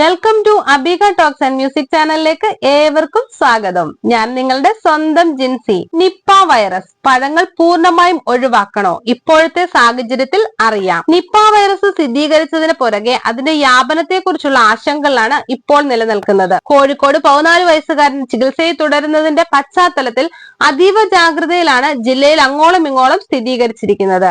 Welcome to Abika talks and music ചാനലിലേക്ക് ഏവർക്കും സ്വാഗതം. ഞാൻ നിങ്ങളുടെ സ്വന്തം ജിൻസി നിപ്പ വൈറസ് പഴങ്ങൾ പൂർണമായും ഒഴിവാക്കണോ? ഇപ്പോഴത്തെ സാഹചര്യത്തിൽ അറിയാം. നിപ്പ വൈറസ് സ്ഥിരീകരിച്ചതിന് പുറകെ അതിന്റെ വ്യാപനത്തെ കുറിച്ചുള്ള ആശങ്കകളാണ് ഇപ്പോൾ നിലനിൽക്കുന്നത്. കോഴിക്കോട് പതിനാല് വയസ്സുകാരൻ ചികിത്സയിൽ തുടരുന്നതിന്റെ പശ്ചാത്തലത്തിൽ അതീവ ജാഗ്രതയിലാണ് ജില്ലയിൽ അങ്ങോളം ഇങ്ങോളം സ്ഥിരീകരിച്ചിരിക്കുന്നത്.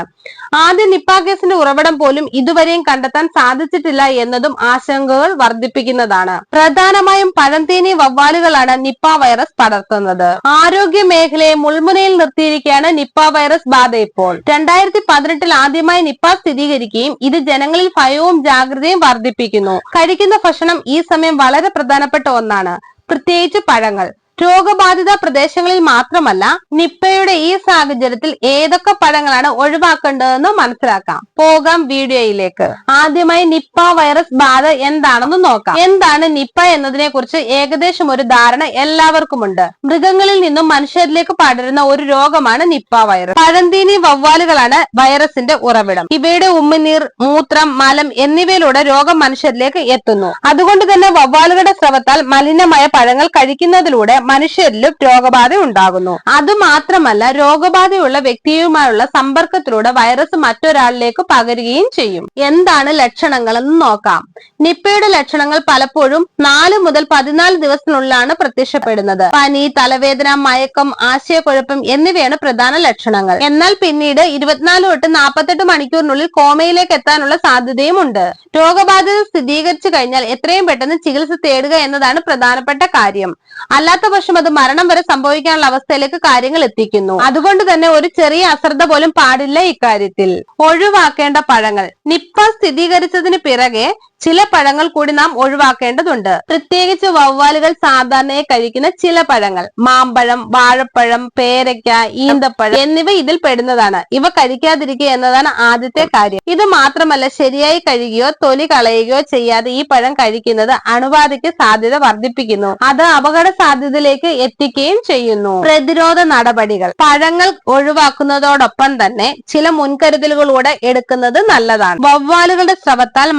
ആദ്യ നിപ്പ കേസിന്റെ ഉറവിടം പോലും ഇതുവരെയും കണ്ടെത്താൻ സാധിച്ചിട്ടില്ല എന്നതും ആശങ്കകൾ വർദ്ധിപ്പിക്കുന്നതാണ്. പ്രധാനമായും പഴംതേനി വവ്വാലുകളാണ് നിപ്പ വൈറസ് പടർത്തുന്നത്. ആരോഗ്യ മേഖലയെ മുൾമുനയിൽ നിർത്തിയിരിക്കുകയാണ് നിപ്പ വൈറസ് ബാധ ഇപ്പോൾ. രണ്ടായിരത്തി പതിനെട്ടിൽ ആദ്യമായി നിപ്പ സ്ഥിരീകരിക്കുകയും ഇത് ജനങ്ങളിൽ ഭയവും ജാഗ്രതയും വർദ്ധിപ്പിക്കുന്നു. കഴിക്കുന്ന ഭക്ഷണം ഈ സമയം വളരെ പ്രധാനപ്പെട്ട ഒന്നാണ്. പ്രത്യേകിച്ച് പഴങ്ങൾ. രോഗബാധിത പ്രദേശങ്ങളിൽ മാത്രമല്ല നിപ്പയുടെ ഈ സാഹചര്യത്തിൽ ഏതൊക്കെ പഴങ്ങളാണ് ഒഴിവാക്കേണ്ടതെന്ന് മനസ്സിലാക്കാം. പോകാം വീഡിയോയിലേക്ക്. ആദ്യമായി നിപ്പ വൈറസ് ബാധ എന്താണെന്ന് നോക്കാം. എന്താണ് നിപ്പ എന്നതിനെ കുറിച്ച് ഏകദേശം ഒരു ധാരണ എല്ലാവർക്കും ഉണ്ട് മൃഗങ്ങളിൽ നിന്നും മനുഷ്യരിലേക്ക് പടരുന്ന ഒരു രോഗമാണ് നിപ്പ വൈറസ്. പഴന്തീനി വവ്വാലുകളാണ് വൈറസിന്റെ ഉറവിടം. ഇവയുടെ ഉമ്മിനീർ മൂത്രം മലം എന്നിവയിലൂടെ രോഗം മനുഷ്യരിലേക്ക് എത്തുന്നു. അതുകൊണ്ട് തന്നെ വവ്വാലുകളുടെ സ്രവത്താൽ മലിനമായ പഴങ്ങൾ കഴിക്കുന്നതിലൂടെ മനുഷ്യരിലും രോഗബാധ ഉണ്ടാകുന്നു. അതുമാത്രമല്ല രോഗബാധയുള്ള വ്യക്തിയുമായുള്ള സമ്പർക്കത്തിലൂടെ വൈറസ് മറ്റൊരാളിലേക്ക് പകരുകയും ചെയ്യും. എന്താണ് ലക്ഷണങ്ങൾ എന്ന് നോക്കാം. നിപ്പയുടെ ലക്ഷണങ്ങൾ പലപ്പോഴും നാല് മുതൽ പതിനാല് ദിവസത്തിനുള്ളിലാണ് പ്രത്യക്ഷപ്പെടുന്നത്. പനി തലവേദന മയക്കം ആശയക്കുഴപ്പം എന്നിവയാണ് പ്രധാന ലക്ഷണങ്ങൾ. എന്നാൽ പിന്നീട് ഇരുപത്തിനാല് തൊട്ട് നാൽപ്പത്തെട്ട് മണിക്കൂറിനുള്ളിൽ കോമയിലേക്ക് എത്താനുള്ള സാധ്യതയും ഉണ്ട്. രോഗബാധിത സ്ഥിരീകരിച്ചു കഴിഞ്ഞാൽ എത്രയും പെട്ടെന്ന് ചികിത്സ തേടുക എന്നതാണ് പ്രധാനപ്പെട്ട കാര്യം. അല്ലാത്ത പക്ഷം അത് മരണം വരെ സംഭവിക്കാനുള്ള അവസ്ഥയിലേക്ക് കാര്യങ്ങൾ എത്തിക്കുന്നു. അതുകൊണ്ട് തന്നെ ഒരു ചെറിയ അശ്രദ്ധ പോലും പാടില്ല ഇക്കാര്യത്തിൽ. ഒഴിവാക്കേണ്ട പഴങ്ങൾ. നിപ്പ സ്ഥിരീകരിച്ചതിന് പിറകെ ചില പഴങ്ങൾ കൂടി നാം ഒഴിവാക്കേണ്ടതുണ്ട്. പ്രത്യേകിച്ച് വവ്വാലുകൾ സാധാരണയായി കഴിക്കുന്ന ചില പഴങ്ങൾ. മാമ്പഴം വാഴപ്പഴം പേരയ്ക്ക ഈന്തപ്പഴം എന്നിവ ഇതിൽ പെടുന്നതാണ്. ഇവ കഴിക്കാതിരിക്കുക എന്നതാണ് ആദ്യത്തെ കാര്യം. ഇത് മാത്രമല്ല ശരിയായി കഴുകിയോ തൊലി കളയുകയോ ചെയ്യാതെ ഈ പഴം കഴിക്കുന്നത് അണുബാധയ്ക്ക് സാധ്യത വർദ്ധിപ്പിക്കുന്നു. അത് അപകട സാധ്യതയിലേക്ക് എത്തിക്കുകയും ചെയ്യുന്നു. പ്രതിരോധ നടപടികൾ. പഴങ്ങൾ ഒഴിവാക്കുന്നതോടൊപ്പം തന്നെ ചില മുൻകരുതലുകളൂടെ എടുക്കുന്നത് നല്ലതാണ്. വവ്വാലുകളുടെ സ്രവത്താൽ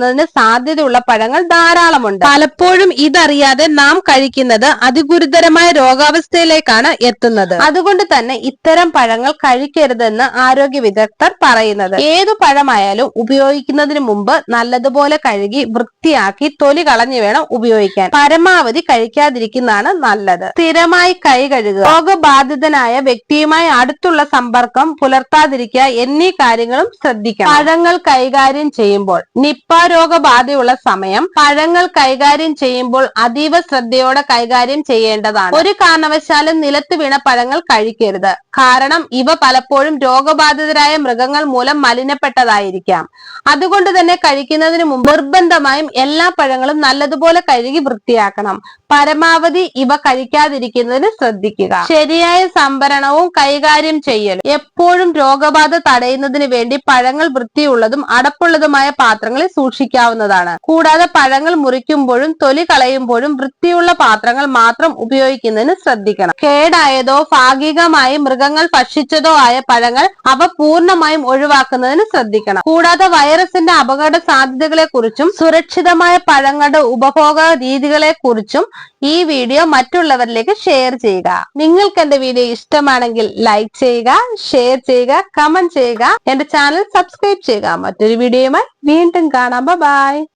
മലിനമാകുന്നതിന് സാധ്യതയുള്ള പഴങ്ങൾ ധാരാളമുണ്ട്. പലപ്പോഴും ഇതറിയാതെ നാം കഴിക്കുന്നത് അതിഗുരുതരമായ രോഗാവസ്ഥയിലേക്കാണ് എത്തുന്നത്. അതുകൊണ്ട് തന്നെ ഇത്തരം പഴങ്ങൾ കഴിക്കരുതെന്ന് ആരോഗ്യ വിദഗ്ധർ പറയുന്നത്. ഏതു പഴമായാലും ഉപയോഗിക്കുന്നതിന് മുമ്പ് നല്ലതുപോലെ കഴുകി വൃത്തിയാക്കി തൊലി കളഞ്ഞു വേണം ഉപയോഗിക്കാൻ. പരമാവധി കഴിക്കാതിരിക്കുന്നതാണ് നല്ലത്. സ്ഥിരമായി കൈ കഴുകുക. രോഗബാധിതനായ വ്യക്തിയുമായി അടുത്തുള്ള സമ്പർക്കം പുലർത്താതിരിക്കുക എന്നീ കാര്യങ്ങളും ശ്രദ്ധിക്കണം. പഴങ്ങൾ കൈകാര്യം ചെയ്യുമ്പോൾ നിപ്പ രോഗബാധയുള്ള സമയം പഴങ്ങൾ കൈകാര്യം ചെയ്യുമ്പോൾ അതീവ ശ്രദ്ധയോടെ കൈകാര്യം ചെയ്യേണ്ടതാണ്. ഒരു കാരണവശാലും നിലത്ത് വീണ പഴങ്ങൾ കഴിക്കരുത്. കാരണം ഇവ പലപ്പോഴും രോഗബാധിതരായ മൃഗങ്ങൾ മൂലം മലിനപ്പെട്ടതായിരിക്കാം. അതുകൊണ്ട് തന്നെ കഴിക്കുന്നതിന് മുമ്പ് നിർബന്ധമായും എല്ലാ പഴങ്ങളും നല്ലതുപോലെ കഴുകി വൃത്തിയാക്കണം. പരമാവധി ഇവ കഴിക്കാതിരിക്കുന്നതിന് ശ്രദ്ധിക്കുക. ശരിയായ സംഭരണവും കൈകാര്യം ചെയ്യലും എപ്പോഴും രോഗബാധ തടയുന്നതിന് വേണ്ടി പഴങ്ങൾ വൃത്തിയുള്ളതും അടപ്പുള്ളതുമായ പാത്രങ്ങളിൽ സൂക്ഷിക്കാവുന്നതാണ് കൂടാതെ പഴങ്ങൾ മുറിക്കുമ്പോഴും തൊലി കളയുമ്പോഴും വൃത്തിയുള്ള പാത്രങ്ങൾ മാത്രം ഉപയോഗിക്കുന്നതിന് ശ്രദ്ധിക്കണം. കേടായതോ ഭാഗികമായി മൃഗങ്ങൾ ഭക്ഷിച്ചതോ ആയ പഴങ്ങൾ അവ പൂർണമായും ഒഴിവാക്കുന്നതിന് ശ്രദ്ധിക്കണം. കൂടാതെ വൈറസിന്റെ അപകട സാധ്യതകളെ കുറിച്ചും സുരക്ഷിതമായ പഴങ്ങളുടെ ഉപഭോഗ രീതികളെ കുറിച്ചും ഈ വീഡിയോ മറ്റുള്ളവരിലേക്ക് ഷെയർ ചെയ്യുക. നിങ്ങൾക്ക് എന്റെ വീഡിയോ ഇഷ്ടമാണെങ്കിൽ ലൈക്ക് ചെയ്യുക ഷെയർ ചെയ്യുക കമന്റ് ചെയ്യുക. എന്റെ ചാനൽ സബ്സ്ക്രൈബ് ചെയ്യുക. മറ്റൊരു വീഡിയോയുമായി വീണ്ടും കാണാം. ബൈ